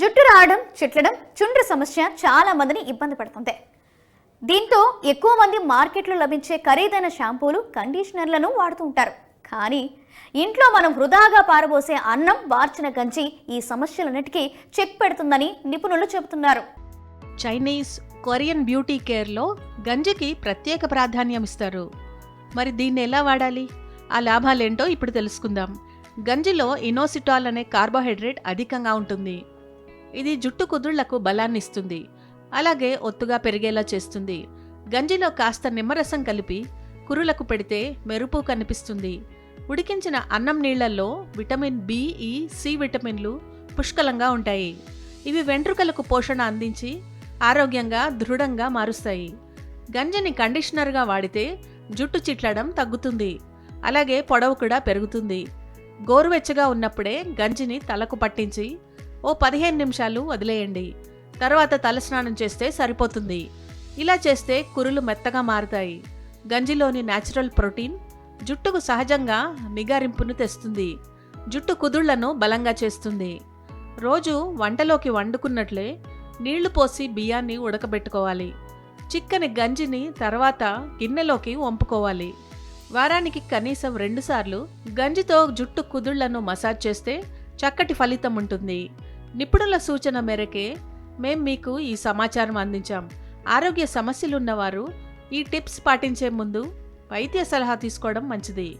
జుట్టు రావడం చిట్లడం చుండ్రు సమస్య చాలా మందిని ఇబ్బంది పడుతుంది. దీంతో ఎక్కువ మంది మార్కెట్లో లభించే ఖరీదైన షాంపూలు కండిషనర్లను వాడుతూ ఉంటారు. కానీ ఇంట్లో మనం వృధాగా పారబోసే అన్నం వార్చిన గంజి ఈ సమస్యలన్నిటికీ చెక్ పెడుతుందని నిపుణులు చెబుతున్నారు. చైనీస్ కొరియన్ బ్యూటీ కేర్లో గంజికి ప్రత్యేక ప్రాధాన్యం ఇస్తారు. మరి దీన్ని ఎలా వాడాలి? ఆ లాభాలేంటో ఇప్పుడు తెలుసుకుందాం. గంజిలో ఇనోసిటాల్ అనే కార్బోహైడ్రేట్ అధికంగా ఉంటుంది. ఇది జుట్టు కుదుళ్ళకు బలాన్ని ఇస్తుంది అలాగే ఒత్తుగా పెరిగేలా చేస్తుంది. గంజిలో కాస్త నిమ్మరసం కలిపి కురులకు పెడితే మెరుపు కనిపిస్తుంది. ఉడికించిన అన్నం నీళ్ళలో విటమిన్ బి ఈ సి విటమిన్లు పుష్కలంగా ఉంటాయి. ఇవి వెంట్రుకలకు పోషణ అందించి ఆరోగ్యంగా దృఢంగా మారుస్తాయి. గంజిని కండిషనర్గా వాడితే జుట్టు చిట్లడం తగ్గుతుంది. అలాగే పొడవు కూడా పెరుగుతుంది. గోరువెచ్చగా ఉన్నప్పుడే గంజిని తలకు పట్టించి ఓ పదిహేను నిమిషాలు వదిలేయండి. తర్వాత తలస్నానం చేస్తే సరిపోతుంది. ఇలా చేస్తే కురులు మెత్తగా మారుతాయి. గంజిలోని న్యాచురల్ ప్రోటీన్ జుట్టుకు సహజంగా నిగారింపును తెస్తుంది. జుట్టు కుదుళ్ళను బలంగా చేస్తుంది. రోజు వంటలోకి వండుకున్నట్లే నీళ్ళు పోసి బియ్యాన్ని ఉడకబెట్టుకోవాలి. చిక్కని గంజిని తర్వాత గిన్నెలోకి వంపుకోవాలి. వారానికి కనీసం రెండుసార్లు గంజితో జుట్టు కుదుళ్ళను మసాజ్ చేస్తే చక్కటి ఫలితం ఉంటుంది. నిపుణుల సూచన మేరకే మేం మీకు ఈ సమాచారం అందించాం. ఆరోగ్య సమస్యలున్నవారు ఈ టిప్స్ పాటించే ముందు వైద్య సలహా తీసుకోవడం మంచిది.